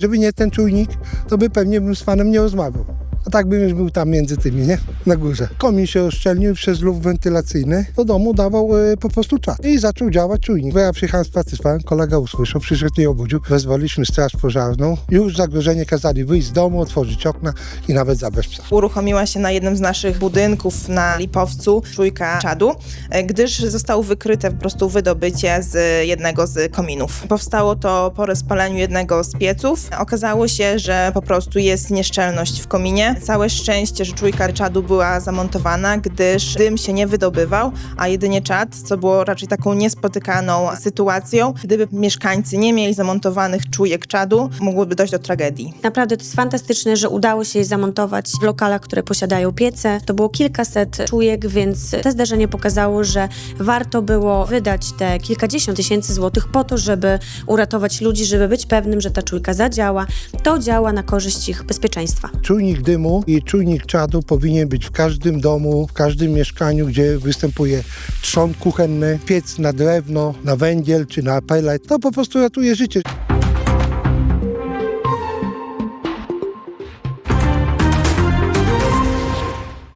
Żeby nie ten czujnik, to by pewnie bym z panem nie rozmawiał. A tak bym już był tam między tymi, nie? Na górze. Komin się rozszczelnił przez luf wentylacyjny. Do domu dawał e, po prostu czat. I zaczął działać czujnik. Bo ja przyjechałem z pracy kolega usłyszał, przyszedł i obudził. Wezwaliśmy straż pożarną. Już zagrożenie kazali wyjść z domu, otworzyć okna i nawet zabrać psa. Uruchomiła się na jednym z naszych budynków na Lipowcu czujka czadu, e, gdyż zostało wykryte po prostu wydobycie z jednego z kominów. Powstało to po rozpaleniu jednego z pieców. Okazało się, że po prostu jest nieszczelność w kominie. Całe szczęście, że czujka czadu była zamontowana, gdyż dym się nie wydobywał, a jedynie czad, co było raczej taką niespotykaną sytuacją. Gdyby mieszkańcy nie mieli zamontowanych czujek czadu, mogłoby dojść do tragedii. Naprawdę to jest fantastyczne, że udało się je zamontować w lokalach, które posiadają piece. To było kilkaset czujek, więc to zdarzenie pokazało, że warto było wydać te kilkadziesiąt tysięcy złotych po to, żeby uratować ludzi, żeby być pewnym, że ta czujka zadziała. To działa na korzyść ich bezpieczeństwa. Czujnik dymu i czujnik czadu powinien być w każdym domu, w każdym mieszkaniu, gdzie występuje trzon kuchenny, piec na drewno, na węgiel czy na pelet. To po prostu ratuje życie.